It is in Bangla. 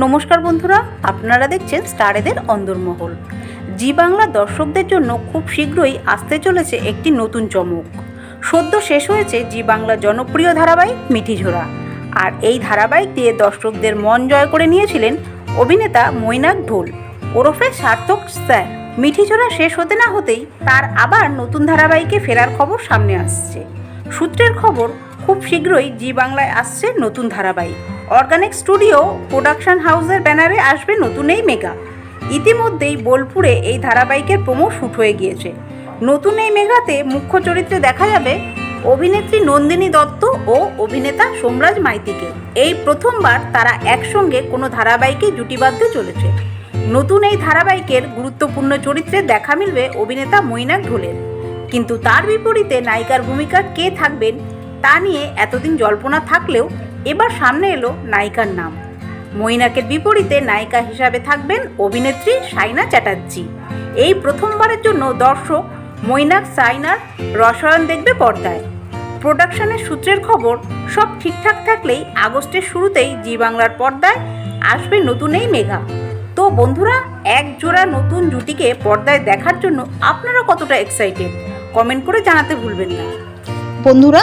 নমস্কার বন্ধুরা, আপনারা দেখছেন স্টারেদের অন্দরমহল। জি বাংলা দর্শকদের জন্য খুব শীঘ্রই আসতে চলেছে একটি নতুন চমক। সদ্য শেষ হয়েছে জি বাংলা জনপ্রিয় ধারাবাহিক মিঠিঝোরা আর এই ধারাবাহিক দিয়ে দর্শকদের মন জয় করে নিয়েছিলেন অভিনেতা মৈনাক ঢোল। ওরফে সার্থক স্যার। মিঠিঝোরা শেষ হতে না হতেই তার আবার নতুন ধারাবাহিকে ফেরার খবর সামনে আসছে। সূত্রের খবর খুব শীঘ্রই জি বাংলায় আসছে নতুন ধারাবাহিক। অর্গানিক স্টুডিও প্রোডাকশন হাউসের ব্যানারে আসবে নতুন এই মেগা। ইতিমধ্যেই বোলপুরে এই ধারাবাহিকের প্রমো শ্যুট হয়ে গিয়েছে। নতুন এই মেগাতে মুখ্য চরিত্রে দেখা যাবে অভিনেত্রী নন্দিনী দত্ত ও অভিনেতা সোমরাজ মাইতিকে। এই প্রথমবার তারা একসঙ্গে কোনো ধারাবাহিকে জুটি বাঁধতে চলেছে। নতুন এই ধারাবাহিকের গুরুত্বপূর্ণ চরিত্রে দেখা মিলবে অভিনেতা মৈনাক ঢোলের। কিন্তু তার বিপরীতে নায়িকার ভূমিকা কে থাকবেন তা নিয়ে এতদিন জল্পনা থাকলেও এবার সামনে এলো নায়িকার নাম। মৈনাকের বিপরীতে নায়িকা হিসাবে থাকবেন অভিনেত্রী সাইনা চ্যাটার্জি। এই প্রথমবারের জন্য দর্শক মৈনাক, সাইনার রসায়ন দেখবে পর্দায়। প্রোডাকশনের সূত্রের খবর, সব ঠিকঠাক থাকলেই আগস্টের শুরুতেই জি বাংলার পর্দায় আসবে নতুন এই মেঘা। তো বন্ধুরা, এক জোড়া নতুন জুটিকে পর্দায় দেখার জন্য আপনারা কতটা এক্সাইটেড কমেন্ট করে জানাতে ভুলবেন না। বন্ধুরা